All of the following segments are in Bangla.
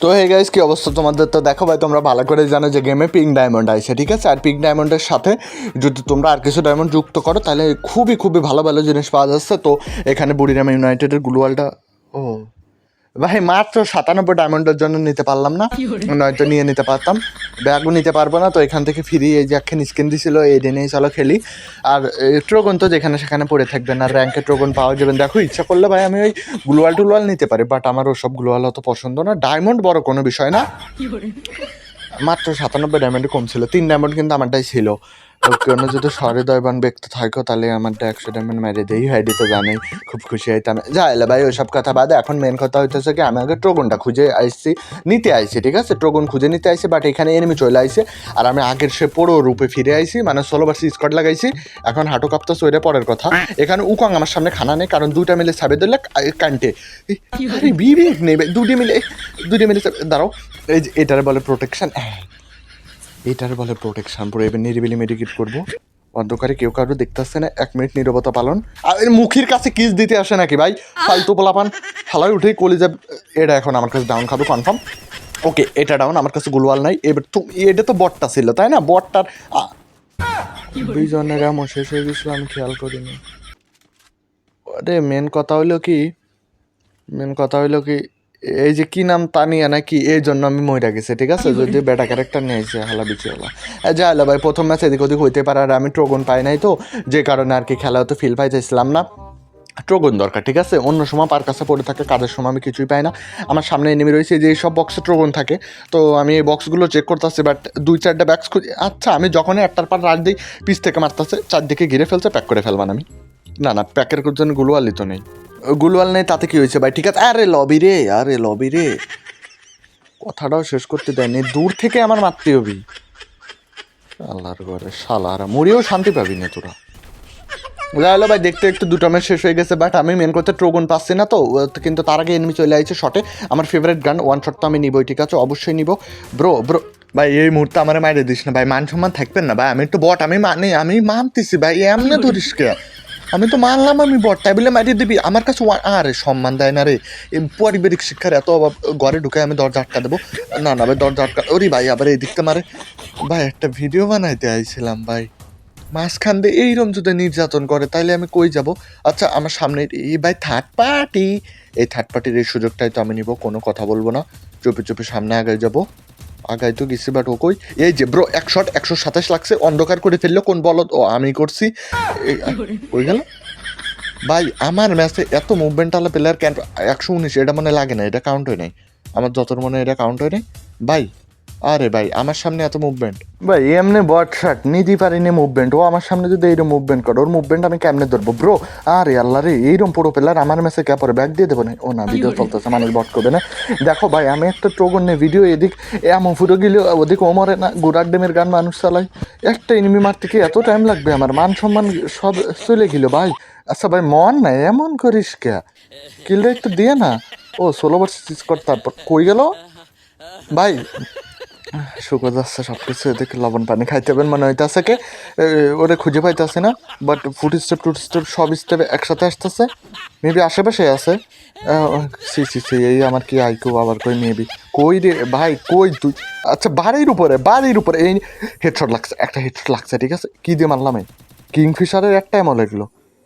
তো হে গাইস কি অবস্থা তোমাদের? তো দেখো ভাই, তোমরা ভালো করে জানো যে গেমে পিঙ্ক ডায়মন্ড আছে ঠিক আছে? আর পিঙ্ক ডায়মন্ডের সাথে যদি তোমরা আর কিছু ডায়মন্ড যুক্ত করো, তাহলে খুবই খুবই ভালো ভালো জিনিস পাওয়া যাচ্ছে। তো এখানে বুড়িরাম ইউনাইটেডের গ্লোয়ালটা ও। ভাই মাত্র সাতানব্বই ডায়মন্ডের জন্য নিতে পারলাম না। নয়তো নিয়ে নিতে পারতাম। ব্যাগও নিতে পারব না তো এখান থেকে ফিরি এই যে একখান স্কিন দিছিল এই দিনেই চলো খেলি। আর ট্রোগন তো যেখানে সেখানে পড়ে থাকবে না র্যাঙ্কে ট্রোগন পাওয়া যাবে দেখো ইচ্ছা করলে ভাই আমি ওই গ্লোয়াল টুলোয়াল নিতে পারি বাট আমার ওসব গ্লোয়াল অত পছন্দ না। ডায়মন্ড বড় কোনো বিষয় না। মাত্র সাতানব্বই ডায়মন্ড কম ছিল। তিন ডায়মন্ড কিন্তু আমারটাই ছিল। কোনো যদি সহৃদয়বান ব্যক্তি থাকো, তাহলে আমারটা একশো ডায়মন্ড মেরে দেই হাইডি তো জানেই, খুব খুশি হইতাম। যাইলে ভাই, ওইসব কথা বাদে, এখন মেন কথা হইতেছে কি, আমি আগে ট্রোগনটা খুঁজে আইসি নিতে আইছি, ঠিক আছে? ট্রোগন খুঁজে নিতে আইছি বাট এখানে এনিমি চলে আইছে, আর আমি আগের সে পুরো রূপে ফিরে আইছি মানে ষোলো বার স্কট লাগাইছি, এখন হাঁটু কাঁপতে ওইটা পরের কথা। এখানে উকং আমার সামনে খানা নেই, কারণ দুইটা মিলে সাবে দিলে কান্টে। বিবেক নেবে দুটি মিলে দুটি মিলে দাঁড়াও, এই যে এটার বলে প্রোটেকশন এটার বলে প্রোটেকশন পুরো এবার নিরিবিলি মেডিকেট করব। অন্ধকারে কেউ কারও দেখতে আসছে না, এক মিনিট নীরবতা পালন। আর মুখের কাছে কিস দিতে আসে নাকি ভাই? ফালতু পোলাপান। হালাই উঠেই কলি যাব এটা এখন আমার কাছে ডাউন খাবে কনফার্ম ওকে এটা ডাউন আমার কাছে গুলওয়াল নাই। এবার তো এটা তো বটটা ছিল, তাই না? বটটার দুইজনের এমন শেষ হয়ে গেছিল, আমি খেয়াল করিনি। আরে মেন কথা হইল কি মেন কথা হইল কি এই যে কি নাম তানিয়া নাকি এই জন্য আমি মইরা গেছি ঠিক আছে? যদি বেটা ক্যারেক্টার নিয়েছে হালা বিচি বিচিওলা যা হলো ভাই প্রথম ম্যাচ এদিক ওদিক হইতে পারে আর আমি ট্রোগন পাই নাই তো যে কারণে আর কি খেলা হতো ফিল পাইতেছিলাম না। ট্রোগন দরকার ঠিক আছে? অন্য সময় পার কাছে পড়ে থাকে কাজের সময় আমি কিছুই পাই না। আমার সামনে এনিমি রয়েছে যে সব বক্সে ট্রোগন থাকে। তো আমি এই বক্সগুলো চেক করতেছি বাট দুই চারটা ব্যাগস খুঁজি আচ্ছা আমি যখনই একটার পর রাত দিই পিস থেকে মারতেছে চারদিকে ঘিরে ফেলছে প্যাক করে ফেলবান আমি। না না প্যাকের জন্য গুলোয়ালি তো নেই। গুলওয়াল নেই, তাতে কি হয়েছে ভাই? ঠিক আছে, আরে লবি রে, আরে লবি রে। কথাটাও শেষ করতে দেয়নি, দূর থেকে আমার মারতে হবি আল্লাহর ঘরে শালারা মরিও শান্তি পাবি না তোরা। যাইলো ভাই, দেখতে একটু দুটো ম্যাচ শেষ হয়ে গেছে বাট আমি মেন করতে ট্রোগন পাচ্ছি না তো কিন্তু তার আগে এনিমি চলে আসছে শটে আমার ফেভারিট গান ওয়ান শট তো আমি নিবই, ঠিক আছে? অবশ্যই নিব। ব্রো ব্রো ভাই, এই মুহূর্তে আমার মাইরে দিস না, ভাই, মান সম্মান থাকবেন না, ভাই, আমি একটু বট আমি মানে আমি মানতেছি, ভাই, এমনি ধরিস কে? আমি তো মানলাম আমি বট। টেবিলে মারিয়ে দিবি, আমার কাছে আরে, সম্মান দেয় না রে। পারিবারিক শিক্ষার এত অভাব, ঘরে ঢুকে আমি দরজা আটকা দেবো। না না ভাই, দরজা আটকা ওরে ভাই, আবার এই দিকতে মারে। ভাই, একটা ভিডিও বানাইতে আইছিলাম ভাই। মাঝখান দিয়ে এইরকম যদি নির্যাতন করে, তাইলে আমি কই যাব? আচ্ছা আমার সামনে এই ভাই থার্ড পার্টি এই থার্ড পার্টির এই সুযোগটাই তো আমি নিব, কোনো কথা বলব না। চুপি চুপি সামনে আগে যাব। আগাই তো গেছি বাট ও কই এই যে ব্রো এক শট একশো সাতাশ লাগছে, অন্ধকার করে ফেলল, কোন বলত ও, আমি করছি। ওই গেল? ভাই, আমার ম্যাচে এত মুভমেন্ট আলা প্লেয়ার ক্যান্ট একশো উনিশ, এটা মনে লাগে না, এটা কাউন্ট হয় নাই। আমার যত মনে এটা কাউন্ট হয় নাই। ভাই আরে ভাই আমার সামনে এত মুভমেন্ট ভাই এমনি বট শার্ট নিতে পারিনি মুভমেন্ট ও আমার সামনে যদি এইরকম মুভমেন্ট করে ওর মুভমেন্ট আমি কেমনে ধরবো? ব্রো আরে আল্লাহ রে এইরকম পুরো প্লেয়ার আমার মেসে কে পরে ব্যাগ দিয়ে দেবো না? ও না ভিডিও চলতেছে মানুষ বট করবে না। দেখো ভাই আমি একটা ট্রোগন নিয়ে ভিডিও এদিক এমন ফুটো গেলে ওদিক ওমরে না গুড়ার ডেমের গান মানুষ চালাই একটা এনিমি মারতে কি এত টাইম লাগবে আমার? মান সম্মান সব চলে গেল ভাই। আচ্ছা ভাই মন না এমন করিস কে? কিলটা একটু দিয়ে না। ও ষোলো বছর চিজ কর তারপর কই গেল? ভাই শুকো যাচ্ছে সব কিছু এদিকে লবণ পানি খাইতে হবেন মনে হইতেছে কে ওরে খুঁজে পাইতেছে না বাট ফুট স্টেপ টুট স্টেপ সব স্টেপে একসাথে আসতেছে মেবি আশেপাশে আছে। সি সি সি, এই আমার কি আই আইকু আবার কই মেবি কই রে, ভাই, কই তুই? আচ্ছা বাড়ির উপরে বাড়ির উপরে, এই হেডশট লাগছে, একটা হেডশট লাগছে, ঠিক আছে? কি দিয়ে মারলাম এই? কিংফিশারের একটা এমন লাগল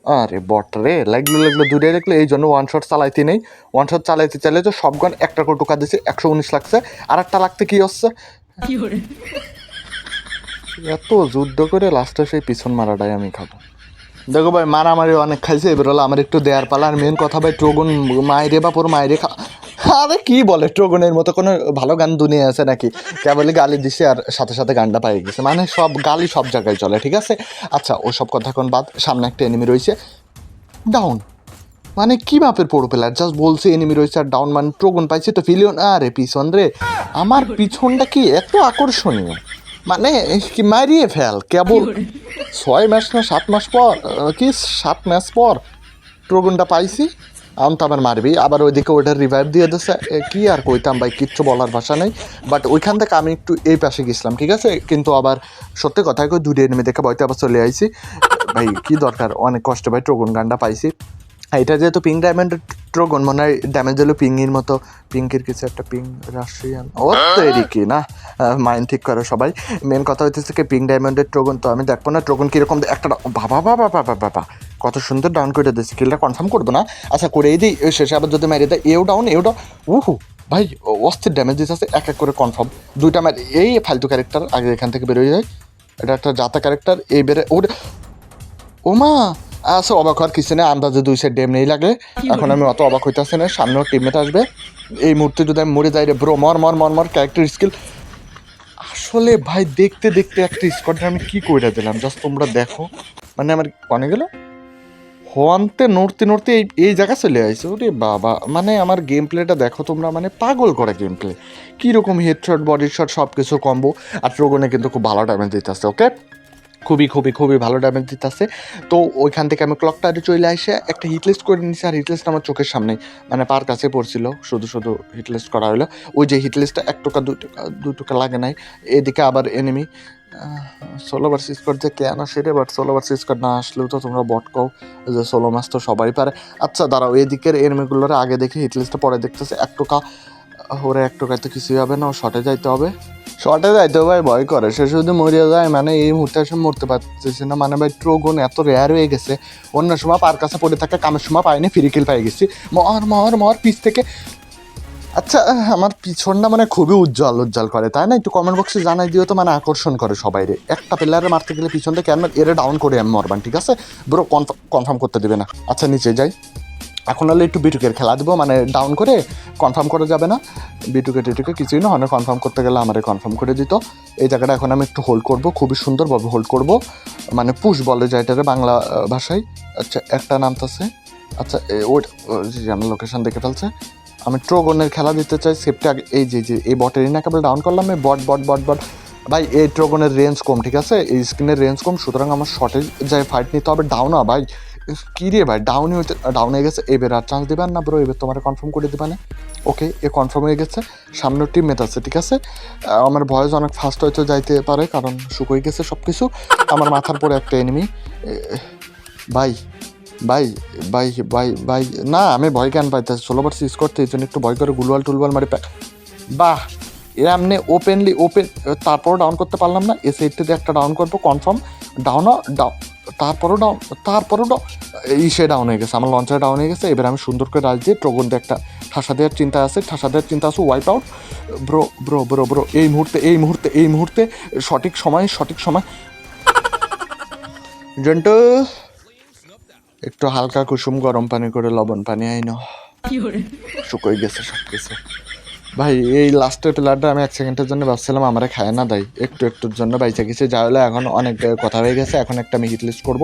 আরে বট রে লাগল লাগল দূরে লাগল এই জন্য ওয়ান শট চালাইতে নেই। ওয়ান শট চালাইতে চাইলে তো সব গান একটা করে টোকা দিচ্ছে একশো উনিশ লাগছে। আর একটা লাগতে কি হচ্ছে? এত যুদ্ধ করে লাস্টে সেই পিছন মারাটাই আমি খাব। দেখো ভাই মারামারি অনেক খাইছে এবার হলো আমার একটু দেয়ার পালা আর মেন কথা ভাই ট্রোগন মাইরে বা পুরো মাইরে খা আরে কি বলে? ট্রোগনের মতো কোনো ভালো গান দুনিয়া আছে নাকি? কেবলই গালি দিছে আর সাথে সাথে গানটা পাই গেছে। মানে সব গালি সব জায়গায় চলে, ঠিক আছে? আচ্ছা ওসব কথা এখন বাদ। সামনে একটা এনিমি রয়েছে। ডাউন মানে কি মাপের পড়ো প্লেয়ার জাস্ট বলছে এনিমি রয়েছে আর ডাউন মানে ট্রোগন পাইছে তো ফিলিয়ন আরে পিছন রে, আমার পিছনটা কি এত আকর্ষণীয়? মানে কি মারিয়ে ফেল? কেবল ছয় মাস না সাত মাস পর কি সাত মাস পর ট্রোগনটা পাইছি? আমি তো আবার মারবি, আবার ওইদিকে ওইটার রিভাইভ দিয়ে দিচ্ছে কি আর কইতাম ভাই, কিচ্ছু বলার ভাষা নেই। বাট ওইখান থেকে আমি একটু এই পাশে গেছিলাম, ঠিক আছে? কিন্তু আবার সত্যি কথা কই দূরে নেমে দেখে বইতে আবার চলে আইছি। ভাই, কি দরকার? অনেক কষ্ট ভাই ট্রগুন গান্ডা পাইছি। এটা যেহেতু পিঙ্ক ডায়মন্ডের ট্রোগন মনে হয় ড্যামেজ হলো পিঙ্গির মতো। পিঙ্কের কিছু একটা পিঙ্ক, রাশিয়ান ও তো এদিকে না? মাইন্ড ঠিক করো সবাই। মেন কথা হইতেছে কি পিঙ্ক ডায়মন্ডের ট্রোগন তো আমি দেখব না। ট্রোগন কীরকম একটা বাবা বাবা বাবা বাবা কত সুন্দর ডাউন করে দিয়েছে। কিলটা কনফার্ম করব না। আচ্ছা করেই দিই। শেষে আবার যদি মেরে দেয়, এও ডাউন এও ডাউন উহু, ভাই অস্থির ড্যামেজ দিতে দিতেছে এক এক করে কনফার্ম দুইটা ম্যাচ এই ফালতু ক্যারেক্টার আগে এখান থেকে বেরোয় যায়। এটা একটা জাতা ক্যারেক্টার এই বেড়ে ওটা ওমা! আচ্ছা অবাক হওয়ার কিছু নেই আন্দাজে দুই সাইড ডেম নেই লাগে এখন আমি অত অবাক হইতেছি না সামনেও টিমমেট আসবে। এই মুহূর্তে যদি আমি মরে যাই রে ব্রো মর মর মর মর ক্যারেক্টার স্কিল আসলে ভাই দেখতে দেখতে একটা স্কোয়াডে আমি কি করে দিলাম? জাস্ট তোমরা দেখো। মানে আমার কনে গেল? হওয়ান্তে নড়তে নড়তে এই এই জায়গা চলে আসছে ওরে বাবা মানে আমার গেম প্লেটা দেখো তোমরা মানে পাগল করে গেম প্লে কীরকম হেডশট বডি শট সব কিছু কম্বো আর ট্রোগনে কিন্তু খুব ভালো ড্যামেজ দিতেছে ওকে খুবই খুবই খুবই ভালো ড্যামেজ দিতেছে। তো ওইখান থেকে আমি ক্লকটা চলে আসে, একটা হিটলিস্ট করে নিয়েছি আর হিটলিস্ট আমার চোখের সামনে মানে পার কাছে পড়ছিল, শুধু শুধু হিটলিস্ট করা হলো ওই যে হিটলিস্টটা এক টাকা, দুই টাকা দুই টাকা লাগে নাই। এদিকে আবার এনিমি ষোলো বার স্কোয়াড যে কেন সেরে বাট ষোলো বার স্কোয়াড না আসলেও তো তোমরা বট কও যে ষোলো মাস তো সবাই পারে। আচ্ছা দাঁড়াও, এদিকের এনিমিগুলোর আগে দেখে হিটলিস্টটা পরে দেখতেছে। এক টাকা, ওরে এক টাকায় তো কিছুই হবে না, ও শর্টে যাইতে হবে। শর্টে যাইতে ভাই ভয় করে। সে শুধু মরিয়া যায় মানে এই মুহূর্তে এসে মরতে পারতেছে না। মানে ভাই ট্রোগন এত রেয়ার হয়ে গেছে। অন্য সময় পার কাছে পড়ে থাকে, কামের সময় পাইনি ফ্রি কিল পাই গেছি। মর মর মর পিছ থেকে। আচ্ছা আমার পিছনটা মানে খুবই উজ্জ্বল উজ্জ্বল করে, তাই না? একটু কমেন্ট বক্সে জানাই দিও তো মানে আকর্ষণ করে সবাই রে একটা প্লেয়ারে মারতে গেলে পিছনটা কেন? এরে ডাউন করে আমি মরবান, ঠিক আছে? ব্রো কনফার্ম করতে দেবে না। আচ্ছা নিচে যাই। এখন হলে একটু বিটুকের খেলা দেবো মানে ডাউন করে কনফার্ম করা যাবে না। বিটুকে টিটুকে কিছুই না হনে কনফার্ম করতে গেলে আমারে কনফার্ম করে দিত। এই জায়গাটা এখন আমি একটু হোল্ড করব, খুবই সুন্দরভাবে হোল্ড করব। মানে পুশ বলে যায় এটারে বাংলা ভাষায়। আচ্ছা একটা নাম আছে আচ্ছা ওই আমার লোকেশন দেখে ফেলছে। আমি ট্রোগনের খেলা দিতে চাই সেফটি এই যে যে, এই বটেরই না কেবল ডাউন করলাম, এই বট বট বট বট ভাই, এই ট্রোগনের রেঞ্জ কম, ঠিক আছে? এই স্ক্রিনের রেঞ্জ কম, সুতরাং আমার শর্টে যাই ফাইট নিতে হবে ডাউন ভাই। কি রে ভাই ডাউনই হইতে ডাউন হয়ে গেছে, এবার আর চান্স দিবেন না ব্রো এবার তোমার কনফার্ম করে দিবেন ওকে এ কনফার্ম হয়ে গেছে সামনের টিম মেট আছে, ঠিক আছে? আমার ভয়েস অনেক ফাস্ট হয়তো যাইতে পারে, কারণ শুকোই গেছে সব কিছু আমার মাথার পরে একটা এনিমি ভাই ভাই ভাই ভাই ভাই, না, আমি ভয় কেন পাইতেছি? ষোলো বার সিজ করতে, এই জন্য একটু ভয় করে গুলওয়াল টুলওয়াল মারি বাহ, এরা এমনি ওপেনলি ওপেন তারপরও ডাউন করতে পারলাম না, এ সাইডটাতে একটা ডাউন করব কনফার্ম ডাউনও ডাউন তারপরও ডাউন তারপরও সে ডাউন হয়ে গেছে আমার লঞ্চার ডাউন হয়ে গেছে এবার আমি সুন্দর করে রাজ দিয়ে ট্রোগন দিয়ে একটা ঠাসা দেওয়ার চিন্তা আছে ঠাসা দেওয়ার চিন্তা আছে wipe out bro bro bro bro এই মুহূর্তে এই মুহূর্তে এই মুহূর্তে সঠিক সময় সঠিক সময়। জন্টু একটু হালকা কুসুম গরম পানি করে লবণ পানি আইনো। শুকোই গেছে সব কিছু ভাই, এই লাস্টের প্লেয়ারটা আমি এক সেকেন্ডের জন্য ভাবছিলাম, আমারে খায় না দেয় একটু একটুর জন্য বাইচে গেছে। যা হলে, এখন অনেক কথা হয়ে গেছে। এখন একটা আমি হিট লিস্ট করব।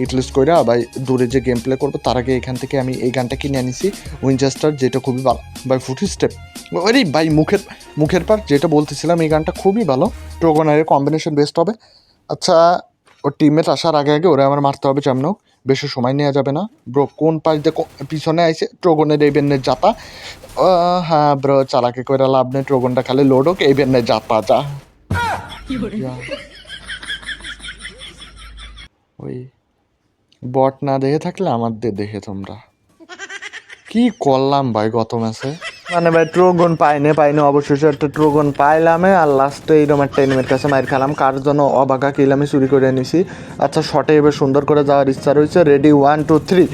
হিট লিস্ট করে ভাই, দূরে যে গেম প্লে করব, তার আগে এখান থেকে আমি এই গানটা কিনে আনিছি। উইনচেস্টার যেটা খুবই ভালো। ভাই ফুটি স্টেপ আরে ভাই, মুখের মুখের পার যেটা বলতেছিলাম, এই গানটা খুবই ভালো। ট্রোগনারের কম্বিনেশন বেস্ট হবে। আচ্ছা ওর টিমমেট আসার আগে আগে ওরা আমার মারতে হবে চামনক বেশি সময় নেওয়া যাবে না। ব্রো কোন পাশ দিয়ে পিছনে আইসে ট্রোগনের এই বেন্নের জাতা হ্যাঁ ব্রো চালাকি কইরা লাভ নেই ট্রোগনটা খালি লোড হোক এই বেন যা যা যা। ওই বট না দেখে থাকলে আমার দিয়ে দেখে তোমরা কি করলাম ভাই গত ম্যাচে মানে ভাই ট্রোগন পাইনে পাইনে অবশেষে একটা ট্রোগন পাইলাম, আর লাস্টে এইরকম একটা এনিমের কাছে মাইর খেলাম কার জন্য অবাকা কিল আমি চুরি করে নিছি আচ্ছা শটে এবার সুন্দর করে যাওয়ার ইচ্ছা রয়েছে। রেডি ওয়ান টু থ্রি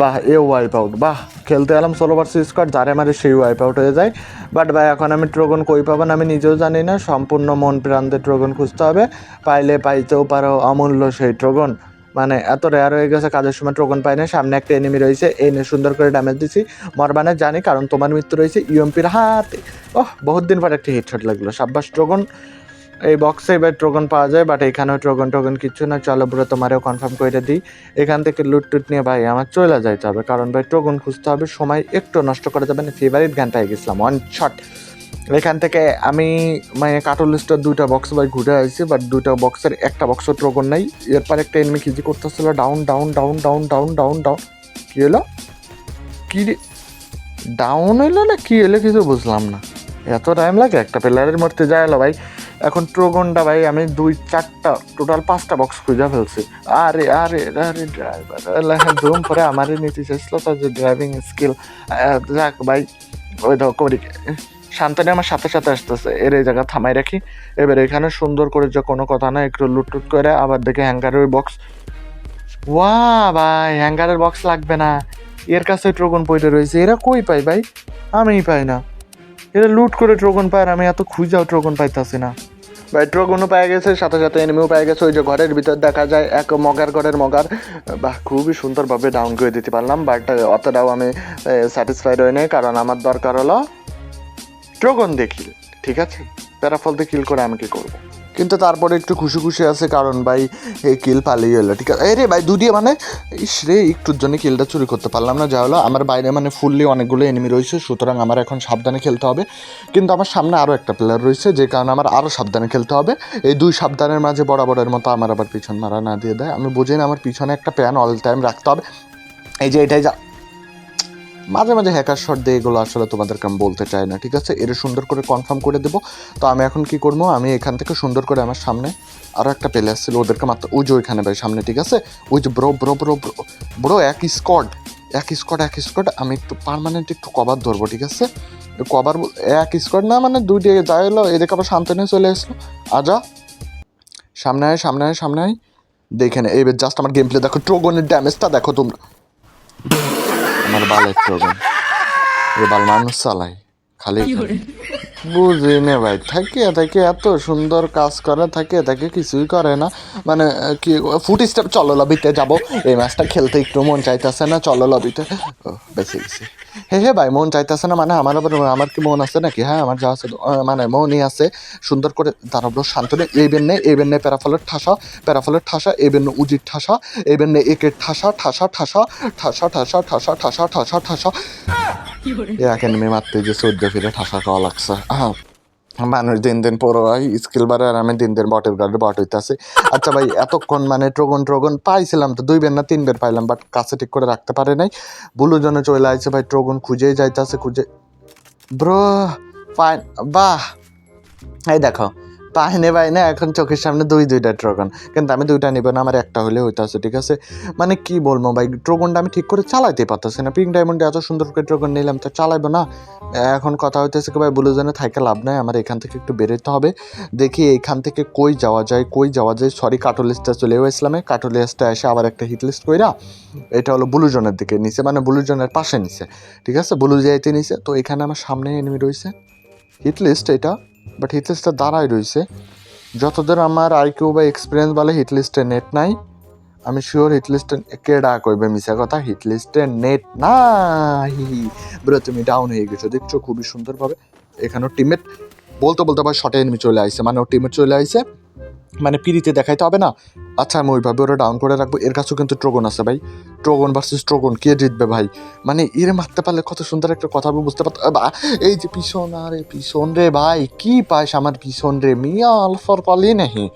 বাহ, এ ওয়াইপ আউট বাহ, খেলতে গেলাম ষোলো ভার্সেস স্কোয়াড যারে মারে সেই ওয়াইপ আউট হয়ে যায়। বাট ভাই, এখন আমি ট্রোগন কই পাবো না আমি নিজেও জানি না। সম্পূর্ণ মন প্রান্তে ট্রোগন খুঁজতে হবে। পাইলে পাইতেও পারো, অমূল্য সেই ট্রোগন মানে এত রেয়ার হয়ে গেছে, কাজের সময় ট্রোগন পাই না সামনে একটা এনিমি রয়েছে, এই নিয়ে সুন্দর করে ড্যামেজ দিছি। মরবানে জানি, কারণ তোমার মৃত্যু রয়েছে ইউএমপির হাতে। ওহ, বহুত দিন পর একটা হেডশট লাগল, সাব্বাস ট্রোগন এই বক্সে এবার ট্রোগন পাওয়া যায় বাট এখানেও ট্রোগন টোগন কিছু না। চলো ব্রো তোমারও কনফার্ম করে দিই। এখান থেকে লুট টুট নিয়ে ভাই, আমার চলে যাইতে হবে, কারণ ভাই ট্রোগন খুঁজতে হবে, সময় একটু নষ্ট করে যাবে না। ফেভারিট গানটা গেছিলাম ওয়ান শট এখান থেকে আমি মানে কার্টুন লিস্টের দুইটা বক্স ভাই ঘুরে আসছি বাট দুইটা বক্সের একটা বক্স ট্রোগন নাই। এরপর একটা এনিমি খিজি করতেছিল down down down down down down down কী হলো? কী ডাউন হইল না কী হলো কিছু বুঝলাম না। এত টাইম লাগে, একটা প্লেয়ারের মরতে যায় ভাই। এখন ট্রোগনটা ভাই, আমি দুই, চারটা টোটাল পাঁচটা বক্স খুঁজে ফেলছি। আরে আরে আরে ড্রাইভার ধুম করে আমারই নীতি শেষলো তার যে ড্রাইভিং স্কিল যাক ভাই, ওই ধর করি। শান্তানি আমার সাথে সাথে আসতেছে। এর এই জায়গা থামাই রাখি। এবার এখানে সুন্দর করে যে কোনো কথা না, একটু লুটটুট করে আবার দেখে হ্যাঙ্গারের ওই বক্স ওয়া ভাই হ্যাঙ্গারের বক্স লাগবে না। এর কাছে ট্রোগন পইতে রয়েছে। এরা কই পাই ভাই? আমিই পাই না। এরা লুট করে ট্রোগন পায় আর আমি এত খুঁজাও ট্রোগন পাইতাছি না। ভাই ট্রোগনও পাওয়া গেছে, সাথে সাথে এনিমিও পাওয়া গেছে। ওই যে ঘরের ভিতর দেখা যায়, এক মগার ঘরের মগার। বাহ, খুবই সুন্দরভাবে ডাউন করে দিতে পারলাম বাট অতটাও আমি স্যাটিসফাইড হই নাই, কারণ আমার দরকার হলো ট্রোগন দেখি ঠিক আছে? প্যারাফল দিয়ে কিল করে আমি কি করব? কিন্তু তারপরে একটু খুশি খুশি আছে কারণ ভাই, এই কিল পালিয়ে এলো, ঠিক আছে? এই রে ভাই দুদিয়ে মানে ইস রে, একটুর জন্য কিলটা চুরি করতে পারলাম না, যা হলো, আমার বাইরে মানে ফুললি অনেকগুলো এনিমি রয়েছে, সুতরাং আমার এখন সাবধানে খেলতে হবে। কিন্তু আমার সামনে আরও একটা প্লেয়ার রয়েছে, যে কারণে আমার আরও সাবধানে খেলতে হবে। এই দুই সাবধানের মাঝে বরাবরের মতো আমার আবার পিছন মারা না দিয়ে দেয়। আমি বুঝি না, আমার পিছনে একটা প্যান অল টাইম রাখতে হবে। এই যে এটাই যা মাঝে মাঝে হ্যাকার শট দিয়ে এগুলো আসলে তোমাদেরকে আমি বলতে চাই না, ঠিক আছে? এটা সুন্দর করে কনফার্ম করে দেবো। তো আমি এখন কি করব? আমি এখান থেকে সুন্দর করে আমার সামনে আরও একটা প্লেয়ার ছিল, ওদেরকে মাত্র ওই যে ওইখানে ভাই সামনে, ঠিক আছে? ওই যে bro bro bro bro bro এক স্কট এক স্কট এক স্কট আমি একটু পার্মানেন্ট একটু কভার ধরবো, ঠিক আছে? কভার এক স্কট না মানে দুই দিকে যা এলো এদিকে আবার শান্তনে চলে এসলো আজা সামনে আয় সামনে আয় সামনে আয়। দেখে নে এবার জাস্ট আমার গেম প্লে দেখো ট্রোগনের ড্যামেজটা দেখো তোমরা। আমার বালের প্রবলেম এ বাল মানুষ চালাই খালি বুঝি নে ভাই। থাকে থাকে এত সুন্দর কাজ করে থাকে থাকে কিছুই করে না। মানে কি ফুট স্টেপ চলো লবিতে যাব। এই ম্যাচটা খেলতে একটু মন চাইতেছে না চলো লবিতে। বেঁচে গেছি হে হে ভাই মন চাইতেছে না মানে আমার আবার আমার কি মন আছে নাকি? হ্যাঁ আমার যা আছে মানে মনই আছে। সুন্দর করে দাঁড়াবো শান্তনে এই বেন্নে এই বেন্নে প্যারাফলের ঠাসা প্যারাফলের ঠাসা এই বেন্নে উজির ঠাসা এই বেন্নে একের ঠাসা ঠাসা ঠাসা ঠাসা ঠাসা ঠাসা ঠাসা ঠাসা ঠাসা। এক এনিমি মারতে যে সূর্য ফিরে ঠাসা খাওয়া লাগছে। মানুষ দিন দিন পড়ো হয় স্কিল বারে আর আমি দিন দিন বটের গাড়ি বট হইতাছে। আচ্ছা ভাই, এতক্ষণ মানে ট্রগন ট্রগন পাইছিলাম তো দুই বের না তিন বের পাইলাম বাট কাছে ঠিক করে রাখতে পারে নাই। বুলু জনে চলে আইছে ভাই ট্রগন খুঁজেই যাইতাছে, খুঁজে ব্রো ফাইন বাহ। এই দেখো পাহিনে বাইনে এখন চোখের সামনে দুই দুইটা ট্রগন কিন্তু আমি দুইটা নিব না, আমার একটা হলে হইতাছে, ঠিক আছে? মানে কি বলব ভাই ট্রগনটা আমি ঠিক করে চালাইতে পারতেছি না। পিঙ্ক ডায়মন্ডে এত সুন্দর করে ট্রগন নিলাম, তো চালাইবো না? এখন কথা হইতেছে কি ভাই, ব্লু জোনে থাইকে লাভ নাই, আমার এখান থেকে একটু বেরোতে হবে। দেখি এইখান থেকে কই যাওয়া যায়, কই যাওয়া যায়। সরি কাটল লিস্টটা চলে ইসলামে কাটল লিস্টটা এসে আবার একটা হিট লিস্ট কইরা, এটা হলো ব্লু জোনের দিকে নিচে মানে ব্লু জোনের পাশে নিচে ঠিক আছে? ব্লু যাইতে নিচে তো এখানে আমার সামনে এনিমি রয়েছে। হিট লিস্ট এটা। বাট হিট লিস্টটা দাঁড়াই রয়েছে যতদূর আমার আইকিউ বা এক্সপিরিয়েন্স বলে হিট লিস্টে নেট নাই, আমি শিওর হিট লিস্টে একে ডা কইবে মিশা কথা? হিট লিস্টে নেট নাই। ব্রো, তুমি ডাউন হয়ে গেছো। দেখছ, খুবই সুন্দরভাবে এখানেও টিমের বলতে বলতে আবার শর্টে এনিমি চলে আইছে। মানে ও টিমের চলে আইছে। মানে পিড়িতে দেখাইতে হবে না? আচ্ছা আমি ওইভাবে ওরা ডাউন করে রাখব। এর কাছেও কিন্তু ট্রোগন আছে ভাই। ট্রোগন ভার্সেস ট্রোগন কে জিতবে ভাই? মানে এর মারতে পারলে কত সুন্দর একটা কথা বুঝতে পারতো বা, এই যে পিছন আরে পিছন রে ভাই কি পাস আমার পিছন রে? মিয়া আলফার পালি নাহি।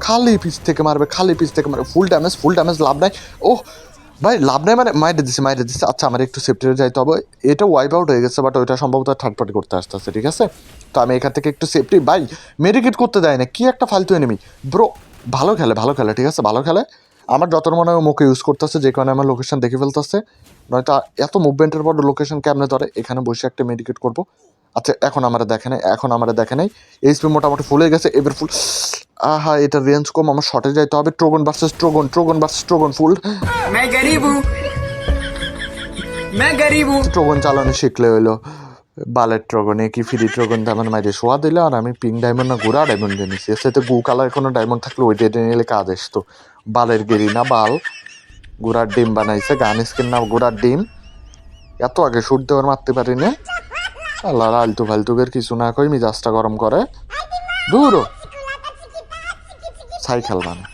খালি পিস থেকে মারবে খালি পিস থেকে মারবে। ফুল ড্যামেজ ফুল ড্যামেজ লাভ নাই। ও ভাই, লাভ নাই মানে মাইরে দিছে মাইরে দিছে। আচ্ছা আমার একটু সেফটি যাইতে হবে। এটা ওয়াইপ আউট হয়ে গেছে বাট ওইটা সম্ভবত থার্ড পার্টি করতে আসতে আসতেছে, ঠিক আছে? তো আমি এখান থেকে একটু সেফটি ভাই মেডিকেট করতে দেয় না, কি একটা ফালতু এনিমি ব্রো ভালো খেলে ভালো খেলে, ঠিক আছে? ভালো খেলে। আমার যত মনে হয় মুখে ইউজ করতেছে, যে কারণে আমার লোকেশন দেখে ফেলতেছে। নয়তো এত মুভমেন্টের পর লোকেশন কেমনে ধরে, এখানে বসে একটা মেডিকেট করব। আচ্ছা এখন আমরা দেখে নেই এখন আমরা দেখে নেই। এইচপি মোটামুটি ফুলে গেছে এবার ফুল আহা এটা রেঞ্জ কম আমার শর্টে যাইতে হবে। ট্রোগন ভার্সেস ট্রোগন ট্রোগন ভার্সেস ট্রোগন ফুল ট্রোগন চালানো শিখলে হইল। বালের ট্রগনে কি ফিরি ট্রগন ডায়মন্ড মাইরে শোয়া দিলে আর আমি পিঙ্ক ডায়মন্ড না গোড়া ডায়মন্ড জেনেছি এর তো গু কালার কোনো ডায়মন্ড থাকলে ওই ডেটে নিলে কাজ আসতো। বালের গেরি না বাল। গোড়ার ডিম বানাইছে গান স্কিন না গোড়ার ডিম। এত আগে শুট দেওয়ার মারতে পারি না আল্লাহ আলতু ফালতুকের কিছু না কই মিজাজটা গরম করে দূর সাইকেল বানা